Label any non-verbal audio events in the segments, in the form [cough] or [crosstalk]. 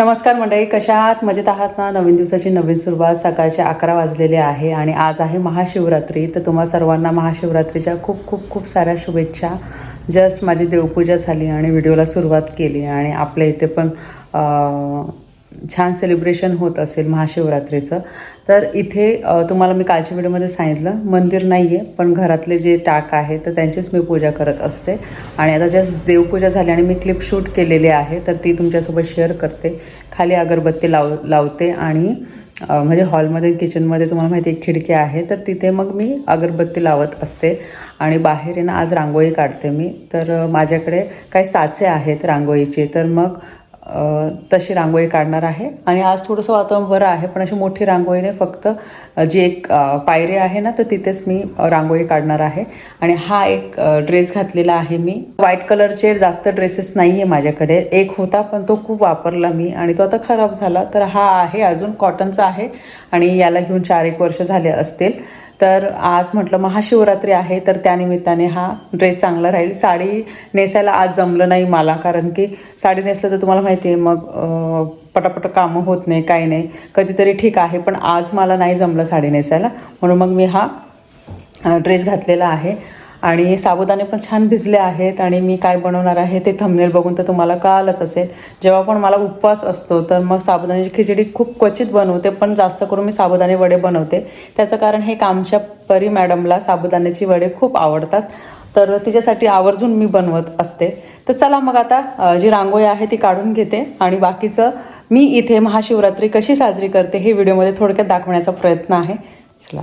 नमस्कार मंडळी कशा आहात? मजेत आहात ना? नवीन दिवसाची नवीन सुरुवात सकाळचे अकरा वाजलेले आहे आणि आज आहे महाशिवरात्री. तर तुम्हा सर्वांना महाशिवरात्रीच्या खूप खूप खूप साऱ्या शुभेच्छा. जस्ट माझी देवपूजा झाली आणि व्हिडिओला सुरुवात केली आणि आपल्या इथे पण छान सेलिब्रेशन होत असेल महाशिवरात्रीचं. तर इथे तुम्हाला मी कालच्या व्हिडिओमध्ये सांगितलं मंदिर नाही आहे पण घरातले जे टाक आहे तर त्यांचीच मी पूजा करत असते. आणि आता जस्ट देवपूजा झाली आणि मी क्लिप शूट केलेली आहे तर ती तुमच्यासोबत शेअर करते. खाली अगरबत्ती लाव लावते आणि म्हणजे हॉलमध्ये किचनमध्ये तुम्हाला माहिती आहे खिडकी आहे तर तिथे मग मी अगरबत्ती लावत असते. आणि बाहेर आहे ना आज रांगोळी काढते मी. तर माझ्याकडे काही साचे आहेत रांगोळीचे तर मग तशी रांगोळी काढणार आहे. आणि आज थोडंसं वातावरण बरं आहे पण अशी मोठी रांगोळी नाही फक्त जी एक पायरी आहे ना तर तिथेच मी रांगोळी काढणार आहे. आणि हा एक ड्रेस घातलेला आहे मी. व्हाईट कलरचे जास्त ड्रेसेस नाही आहे माझ्याकडे. एक होता पण तो खूप वापरला मी. आणि तो आता खराब झाला. तर हा आहे अजून कॉटनचा आहे. आणि याला घेऊन चार एक वर्ष झाले असतील. तर आज म्हटलं महाशिवरात्री आहे तर त्यानिमित्ताने हा ड्रेस चांगला राहील. साडी नेसायला आज जमलं नाही मला कारण की साडी नेसलं तर तुम्हाला माहिती आहे मग पटापट कामं होत नाही काही नाही. कधीतरी ठीक आहे पण आज मला नाही जमलं साडी नेसायला. म्हणून मग मी हा ड्रेस घातलेला आहे. आणि साबुदाणे पण छान भिजले आहेत आणि मी काय बनवणार आहे ते थंबनेल बघून तर तुम्हाला कळालंच असेल. जेव्हा पण मला उपवास असतो तर मग साबुदाण्याची खिचडी खूप क्वचित बनवते पण जास्त करून मी साबुदाणे वडे बनवते. त्याचं कारण हे कामच्या परी मॅडमला साबुदाण्याची वडे खूप आवडतात. तर तिच्यासाठी आवर्जून मी बनवत असते. तर चला मग आता जी रांगोळी आहे ती काढून घेते आणि बाकीचं मी इथे महाशिवरात्री कशी साजरी करते हे व्हिडिओमध्ये थोडक्यात दाखवण्याचा प्रयत्न आहे. चला.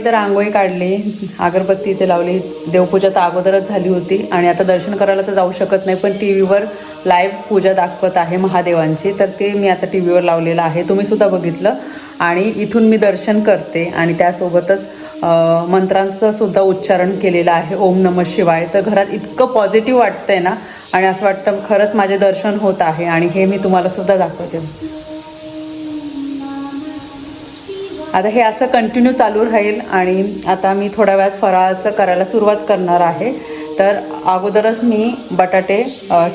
तुम्ही तर रांगोळी काढली अगरबत्ती इथे लावली. देवपूजा तर अगोदरच झाली होती आणि आता दर्शन करायला तर जाऊ शकत नाही पण टी व्हीवर लाईव्ह पूजा दाखवत आहे महादेवांची. तर ते मी आता टी व्हीवर लावलेलं आहे. तुम्ही सुद्धा बघितलं. आणि इथून मी दर्शन करते आणि त्यासोबतच मंत्रांचं सुद्धा उच्चारण केलेलं आहे. ओम नम शिवाय. तर घरात इतकं पॉझिटिव्ह वाटतंय ना. आणि असं वाटतं खरंच माझे दर्शन होत आहे आणि हे मी तुम्हाला सुद्धा दाखवते. आता हे असं कंटिन्यू चालू राहील आणि आता मी थोड्या वेळात फराळाचं करायला सुरुवात करणार आहे. तर अगोदरच मी बटाटे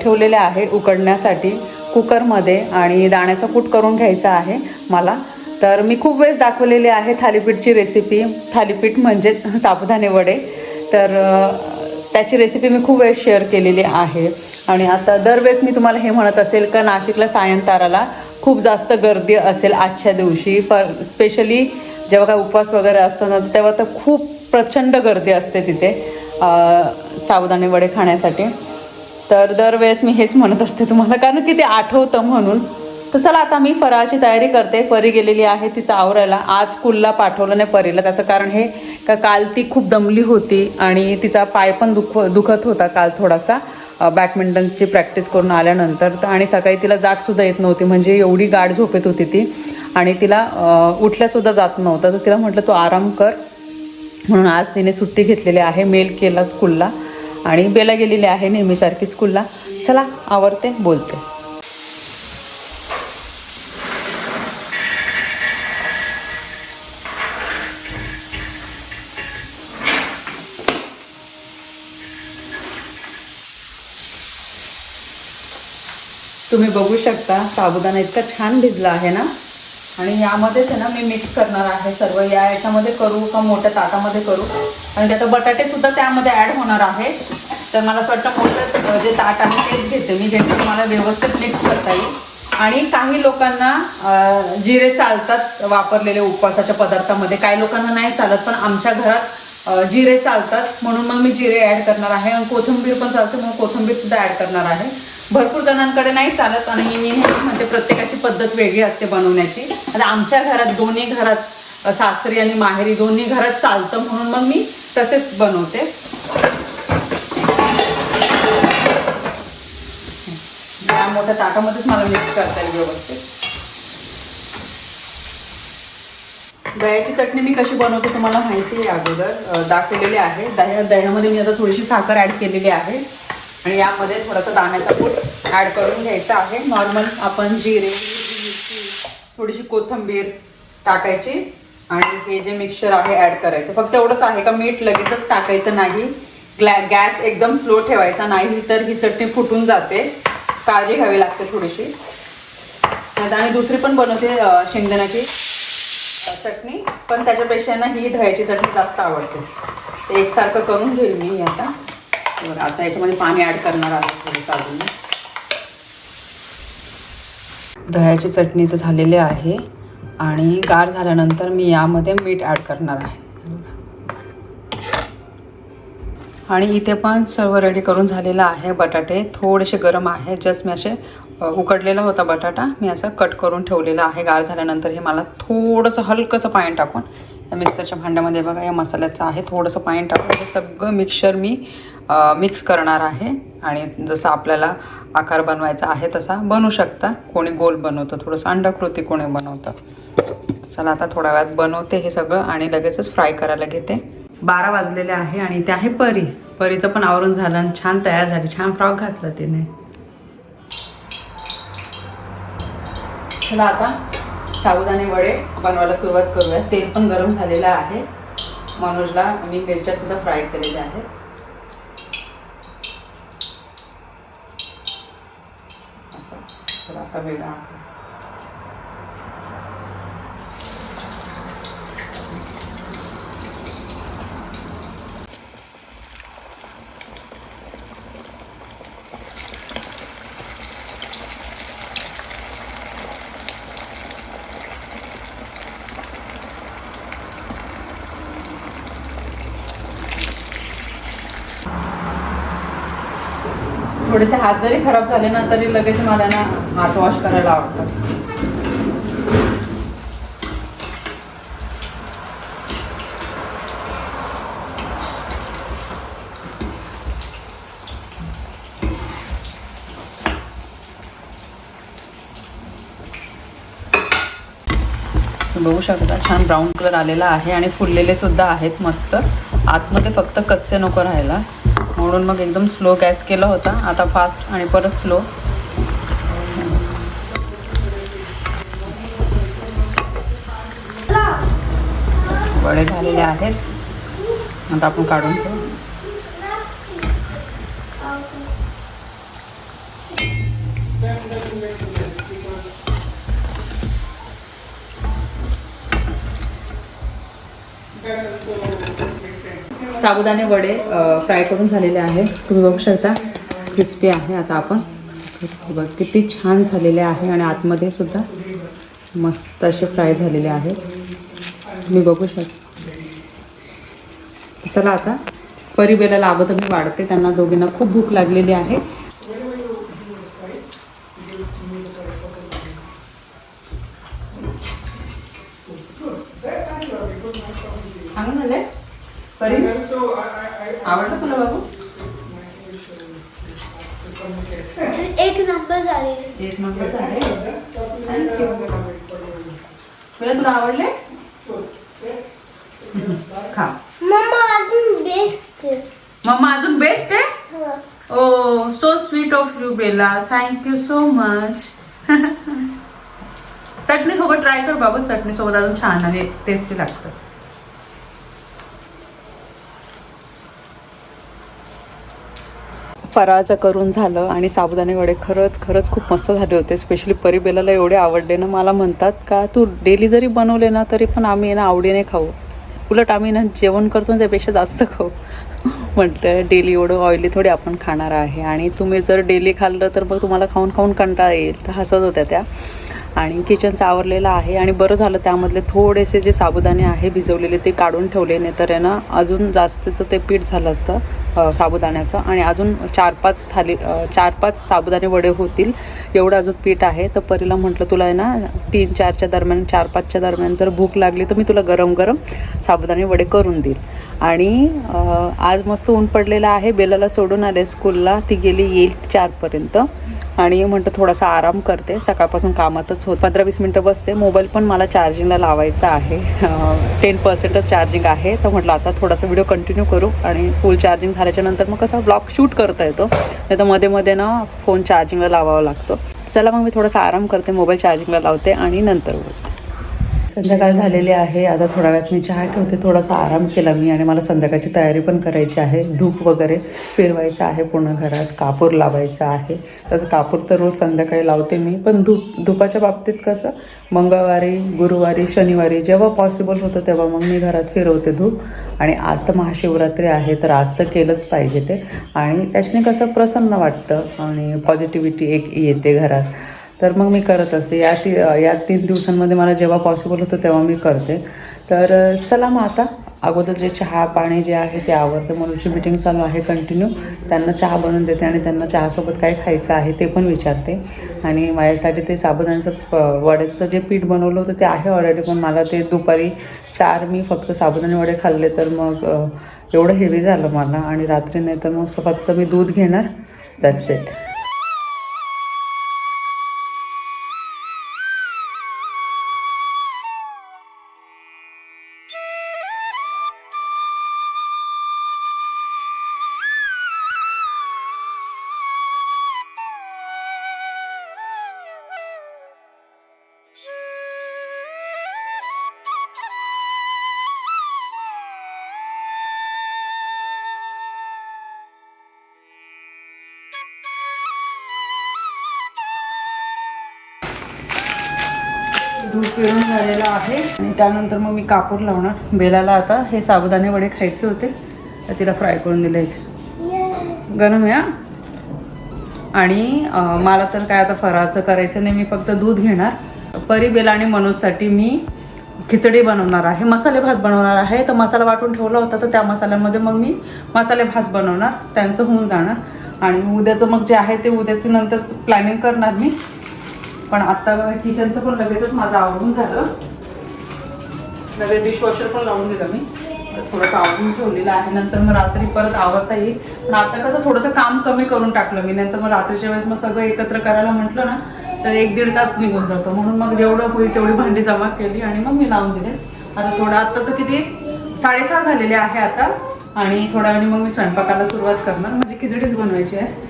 ठेवलेले आहे उकडण्यासाठी कुकरमध्ये आणि दाण्याचा कूट करून घ्यायचा आहे मला. तर मी खूप वेळेस दाखवलेली आहे थालीपीठची रेसिपी थालीपीठ म्हणजे साबुदाणे वडे. तर त्याची रेसिपी मी खूप वेळेस शेअर केलेली आहे. आणि आता दरवेळेस मी तुम्हाला हे म्हणत असेल का नाशिकला सायंताराला खूप जास्त गर्दी असेल आजच्या दिवशी पर स्पेशली जेव्हा काय उपवास वगैरे असतो ना तेव्हा तर खूप प्रचंड गर्दी असते तिथे अ, साबुदाणे वडे खाण्यासाठी. तर दरवेळेस मी हेच म्हणत असते तुम्हाला कारण की ते आठवतं म्हणून. तर चला आता मी फराळाची तयारी करते परी गेलेली आहे तिचं आवरायला. आज स्कूलला पाठवलं नाही परीला त्याचं कारण हे का काल ती खूप दमली होती आणि तिचा पाय पण दुख दुखत होता काल थोडासा. बॅडमिंटनची प्रॅक्टिस करून आल्यानंतर तर आणि सकाळी तिला जागसुद्धा येत नव्हती म्हणजे एवढी गाढ झोपेत होती ती. आणि तिला उठल्यासुद्धा जात नव्हतं. तर तिला म्हटलं तू आराम कर. म्हणून आज तिने सुट्टी घेतलेली आहे मेल केला स्कूलला. आणि बेला गेलेली आहे नेहमीसारखी स्कूलला. चला आवडते बोलते. तुम्ही बघू शकता साबुदाणा इतका छान भिजला आहे ना? आणि यामध्येच आहे ना मी मिक्स करणार आहे सर्व. या याच्यामध्ये करू का मोठ्या ताटामध्ये करू? आणि त्याचा बटाटे सुद्धा त्यामध्ये ॲड होणार आहे. तर मला असं वाटतं मोठं जे ताट आहे तेच घेते मी जेणेकरून मला व्यवस्थित मिक्स करता येईल. आणि काही लोकांना जिरे चालतात वापरलेले उपवासाच्या पदार्थामध्ये. काही लोकांना नाही चालत पण आमच्या घरात जिरे चालतात. म्हणून मग मी जिरे ॲड करणार आहे. आणि कोथिंबीर पण चालते म्हणून कोथिंबीर सुद्धा ॲड करणार आहे. भरपूर जणांकडे नाही चालत आणि मी म्हणजे प्रत्येकाची पद्धत वेगळी असते बनवण्याची. आता आमच्या घरात दोन्ही घरात सासरी आणि माहेरी दोन्ही घरात चालतं म्हणून मग मी तसेच बनवते. या मोठ्या ताटामध्येच मला मिक्स करता येईल व्यवस्थित. दह्याची चटणी मी कशी बनवते तुम्हाला माहिती आहे अगोदर. दाखवलेली आहे. दह्या दह्यामध्ये मी आता थोडीशी साखर ॲड केलेली आहे. आणि यामध्ये थोडंसं दाण्याचा पूट ॲड करून घ्यायचा आहे. नॉर्मल आपण जिरे मिरची थोडीशी कोथिंबीर टाकायची आणि हे जे मिक्सचर आहे ॲड करायचं. फक्त एवढंच आहे का मीठ लगेचच टाकायचं नाही. ग्लॅ गॅस एकदम स्लो ठेवायचा नाही तर ही चटणी फुटून जाते. काळजी घ्यावी लागते थोडीशी. आणि दुसरी पण बनवते शेंगदाण्याची चटणी. पण त्याच्यापेक्षा ना ही दह्याची चटणी जास्त आवडते. ते एकसारखं करून घेईल मी आता. बरं आता याच्यामध्ये पाणी ॲड करणार आहे थोडंसं अजून. दह्याची चटणी तर झालेली आहे. आणि गार झाल्यानंतर मी यामध्ये मीठ ॲड करणार आहे. आणि इथे पण सर्व रेडी करून झालेलं आहे बटाटे. थोडेसे गरम आहे. जस्ट मी असे उकडलेला होता बटाटा. मी असं कट करून ठेवलेला आहे. गार झाल्यानंतर हे मला थोडंसं हलकंसं पाणी टाकून. या मिक्सरच्या भांड्यामध्ये बघा या मसाल्याचं आहे. थोडंसं पाणी टाकून हे सगळं मिक्सर मी मिक्स करणार आहे. आणि जसं आपल्याला आकार बनवायचा आहे तसा बनवू शकता. कोणी गोल बनवतं थोडंसं अंडाकृती कोणी बनवतं. चला आता थोड्या वेळात बनवते हे सगळं आणि लगेचच फ्राय करायला घेते. बारा वाजलेले आहे आणि ते आहे परी. परीचं पण आवरून झालं आणि छान तयार झाली. छान फ्रॉक घातला तिने. चला आता साबुदाणे वडे बनवायला सुरुवात करूया. तेल पण गरम झालेलं आहे. मनोजला मी मिरच्यासुद्धा फ्राय केलेल्या आहेत असा थोडासा वेगळा थोडेसे हात जरी खराब झाले ना तरी लगेच मला ना हात वॉश करायला आवडतात. बघू शकता छान ब्राऊन कलर आलेला आहे आणि फुललेले सुद्धा आहेत मस्त. आतमध्ये फक्त कच्चे नको राहायला. म्हणून मग एकदम स्लो गॅस केला होता. आता फास्ट आणि परत स्लो. वडे झालेले आहेत. आता आपण काढून घेऊ. साबुदाणे वडे फ्राय करून झालेले आहे तुम्ही बघू शकता क्रिस्पी आहे आता आपण. बघ किती छान झालेले आहे आणि आतमध्ये सुद्धा मस्त असे फ्राय झालेले आहेत. तुम्ही बघू शकता. चला आता परिबेला लागत मी वाढते त्यांना दोघींना खूप भूक लागलेली आहे. एक नंबर आहे थँक्यू तुला तुला आवडले? खा. मम्मा अजून बेस्ट मम्मा अजून बेस्ट आहे? ओ so sweet of you Bela thank you so much चटणी सोबत ट्राय कर बाबा. चटणी सोबत अजून छान आणि टेस्टी लागतं फराळाचं करून झालं आणि साबुदाणे वडे खरंच खरंच खूप मस्त झाले होते. स्पेशली परिबेलाला एवढे आवडले ना मला म्हणतात का तू डेली जरी बनवले ना तरी पण आम्ही ना आवडीने खाऊ. उलट आम्ही ना जेवण करतो ना त्यापेक्षा जास्त खाऊ. [laughs] म्हटलं डेली एवढं ऑइली थोडी आपण खाणार आहे आणि तुम्ही जर डेली खाल्लं तर मग तुम्हाला खाऊन खाऊन कंटाळा येईल. तर हसत होत्या त्या. आणि किचनचं आवरलेलं आहे आणि बरं झालं त्यामधले थोडेसे जे साबुदाणे आहे भिजवलेले ते काढून ठेवले नाही तर आहे ना अजून जास्तीचं ते पीठ झालं असतं साबुदाण्याचं. आणि अजून चार पाच थाली चार पाच साबुदाणे वडे होतील एवढं अजून पीठ आहे. तर परीला म्हटलं तुला आहे ना तीन चारच्या दरम्यान चार पाचच्या दरम्यान जर भूक लागली तर मी तुला गरम गरम साबुदाणे वडे करून देईल. आणि आज मस्त ऊन पडलेलं आहे. बेलाला सोडून आले स्कूलला. ती गेली येईल चारपर्यंत. आणि म्हणतो थोडासा आराम करते. सकाळपासून कामातच होत. पंधरा वीस मिनटं बसते. मोबाईल पण मला चार्जिंगला लावायचा आहे. टेन पर्सेंटच चार्जिंग आहे. तर म्हटलं आता थोडासा व्हिडिओ कंटिन्यू करू आणि फुल चार्जिंग झाल्याच्यानंतर मग कसा ब्लॉग शूट करता येतो. नाही तर मध्ये मध्ये ना फोन चार्जिंगला लावावा लागतो. चला मग मी थोडासा आराम करते. मोबाईल चार्जिंगला लावते आणि नंतर बोलते. संध्याकाळ झालेली आहे. आता थोड्या वेळात मी चहा ठेवते. थोडासा आराम केला मी आणि मला संध्याकाळची तयारी पण करायची आहे. धूप वगैरे फिरवायचं आहे पूर्ण घरात. कापूर लावायचं आहे. तसं कापूर तर रोज संध्याकाळी लावते मी. पण धूप धुपाच्या बाबतीत कसं? मंगळवारी गुरुवारी शनिवारी जेव्हा पॉसिबल होतं तेव्हा मग मी घरात फिरवते धूप. आणि आज तर महाशिवरात्री आहे तर आज तर केलंच पाहिजे ते. आणि त्याच्याने कसं प्रसन्न वाटतं आणि पॉझिटिव्हिटी एक येते घरात. तर मग मी करत असते. या ती या तीन दिवसांमध्ये मला जेव्हा पॉसिबल होतं तेव्हा मी करते. तर चला मग आता. अगोदर जे चहा पाणी जे आहे ते आवडतं म्हणूनची मीटिंग चालू आहे कंटिन्यू त्यांना चहा बनवून देते आणि त्यांना चहासोबत काय खायचं आहे ते पण विचारते. आणि माझ्यासाठी ते साबुदाण्याचं प- वड्याचं जे पीठ बनवलं होतं ते आहे ऑलरेडी पण मला ते दुपारी चार मी फक्त साबुदाणे वडे खाल्ले तर मग एवढं हेवी झालं मला. आणि रात्री नाही तर मग फक्त मी दूध घेणार. दॅट्स इट आहे. आणि त्यानंतर मग मी कापूर लावणार. बेलाला आता हे साबुदाणे वडे खायचे होते. तर तिला फ्राय करून दिले गरम आहे हा? आणि मला तर काय आता फराळाचं करायचं नाही. मी फक्त दूध घेणार. परी बेला आणि मनोजसाठी मी खिचडी बनवणार आहे. मसाले भात बनवणार आहे. तर मसाला वाटून ठेवला होता. तर त्या मसाल्यामध्ये मग मी मसाले भात बनवणार. त्यांचं होऊन जाणार. आणि उद्याचं मग जे आहे ते उद्याचं नंतर प्लॅनिंग करणार मी. पण आता किचनचं पण लगेचच माझं आवडून झालं. नवे डिशवॉशर पण लावून दिलं मी. थोडंसं आवडून ठेवलेलं आहे. नंतर मग रात्री परत आवडता येईल. पण आता कसं थोडंसं काम कमी करून टाकलं मी. नंतर मग रात्रीच्या वेळेस मग सगळं एकत्र करायला म्हटलं ना तर एक दीड तास निघून जातो. म्हणून मग जेवढं होईल तेवढी भांडी जमा केली आणि मग मी लावून दिले. आता थोडं आता तर किती? साडेसहा झालेले आहे आता. आणि थोड्या वेळाने मग मी स्वयंपाकाला सुरुवात करणार. म्हणजे खिचडीच बनवायची आहे.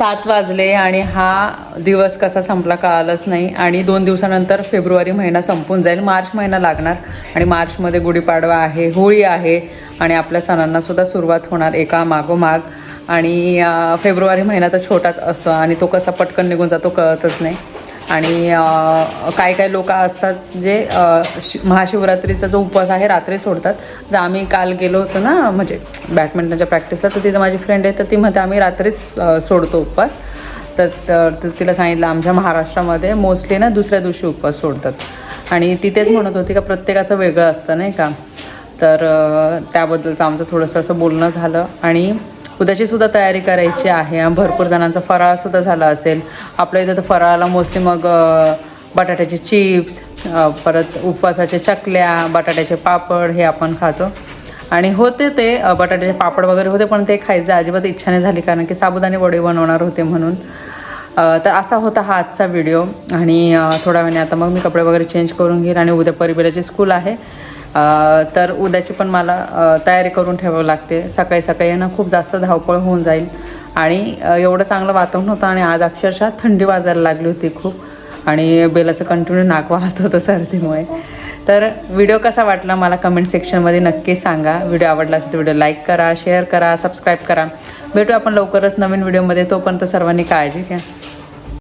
सात वाजले आणि हा दिवस कसा संपला कळालंच नाही. आणि दोन दिवसानंतर फेब्रुवारी महिना संपून जाईल. मार्च महिना लागणार आणि मार्चमध्ये गुढीपाडवा आहे होळी आहे आणि आपल्या सणांनासुद्धा सुरुवात होणार एका मागोमाग. आणि फेब्रुवारी महिना तर छोटाच असतो आणि तो कसा पटकन निघून जातो कळतच नाही. आणि काही काही लोक असतात जे शि- महाशिवरात्रीचा जो उपवास आहे रात्री सोडतात. तर आम्ही काल गेलो होतो ना म्हणजे बॅडमिंटनच्या प्रॅक्टिसला तर तिथं माझी फ्रेंड आहे तर ती म्हणते आम्ही रात्रीच सोडतो उपवास. तर तर तिला सांगितलं आमच्या महाराष्ट्रामध्ये मोस्टली ना दुसऱ्या दिवशी उपवास सोडतात. आणि तिथेच म्हणत होती का प्रत्येकाचं वेगळं असतं नाही का? तर त्याबद्दलचं आमचं थोडंसं असं बोलणं झालं. आणि उद्याची सुद्धा तयारी करायची आहे भरपूर जणांचा फराळसुद्धा झाला असेल. आपल्या इथं तर फराळाला मोस्टली मग बटाट्याचे चिप्स परत उपवासाचे चकल्या बटाट्याचे पापड हे आपण खातो. आणि होते ते बटाट्याचे पापड वगैरे होते पण ते खायचं अजिबात इच्छा नाही झाली कारण की साबुदाणे वडे बनवणार होते म्हणून. तर असा होता हा आजचा व्हिडिओ आणि थोड्या वेळाने आता मग मी कपडे वगैरे चेंज करून घेईन आणि उद्या परिबिराची स्कूल आहे. तर उद्याची पण मला तयारी करून ठेवावी लागते. सकाळी सकाळी ना खूप जास्त धावपळ होऊन जाईल. आणि एवढं चांगलं वातावरण होतं आणि आज अक्षरशः थंडी वाजायला लागली होती खूप. आणि बेलाचं कंटिन्यू नाक वाहत होतं सर्दीमुळे. तर व्हिडिओ कसा वाटला मला कमेंट सेक्शनमध्ये नक्की सांगा. व्हिडिओ आवडला असेल तर व्हिडिओ लाईक करा शेअर करा सबस्क्राईब करा. भेटू आपण लवकरच नवीन व्हिडिओमध्ये तोपर्यंत सर्वांनी काळजी घ्या.